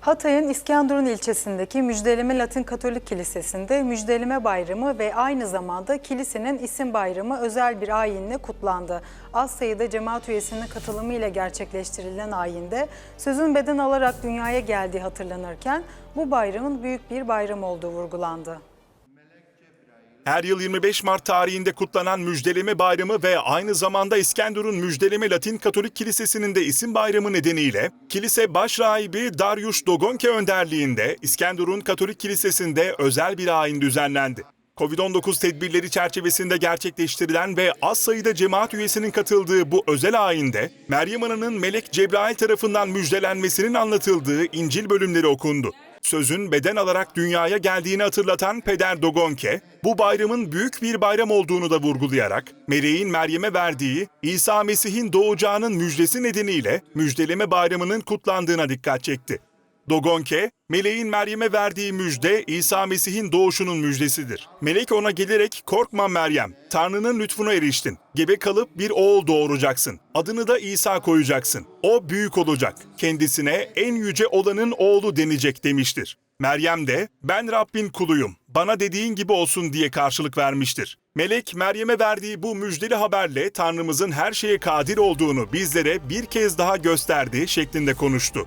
Hatay'ın İskenderun ilçesindeki Müjdeleme Latin Katolik Kilisesi'nde Müjdeleme Bayramı ve aynı zamanda kilisenin isim bayramı özel bir ayinle kutlandı. Az sayıda cemaat üyesinin katılımıyla gerçekleştirilen ayinde sözün beden alarak dünyaya geldiği hatırlanırken bu bayramın büyük bir bayram olduğu vurgulandı. Her yıl 25 Mart tarihinde kutlanan Müjdeleme Bayramı ve aynı zamanda İskenderun Müjdeleme Latin Katolik Kilisesi'nin de isim bayramı nedeniyle kilise başrahibi Darius Dogonke önderliğinde İskenderun Katolik Kilisesi'nde özel bir ayin düzenlendi. Covid-19 tedbirleri çerçevesinde gerçekleştirilen ve az sayıda cemaat üyesinin katıldığı bu özel ayinde Meryem Ana'nın Melek Cebrail tarafından müjdelenmesinin anlatıldığı İncil bölümleri okundu. Sözün beden alarak dünyaya geldiğini hatırlatan Peder Dogonke, bu bayramın büyük bir bayram olduğunu da vurgulayarak, meleğin Meryem'e verdiği İsa Mesih'in doğacağının müjdesi nedeniyle müjdeleme bayramının kutlandığına dikkat çekti. Dogonke, meleğin Meryem'e verdiği müjde İsa Mesih'in doğuşunun müjdesidir. Melek ona gelerek korkma Meryem, Tanrı'nın lütfuna eriştin. Gebe kalıp bir oğul doğuracaksın. Adını da İsa koyacaksın. O büyük olacak. Kendisine en yüce olanın oğlu denecek demiştir. Meryem de ben Rabbin kuluyum. Bana dediğin gibi olsun diye karşılık vermiştir. Melek Meryem'e verdiği bu müjdeli haberle Tanrımızın her şeye kadir olduğunu bizlere bir kez daha gösterdi şeklinde konuştu.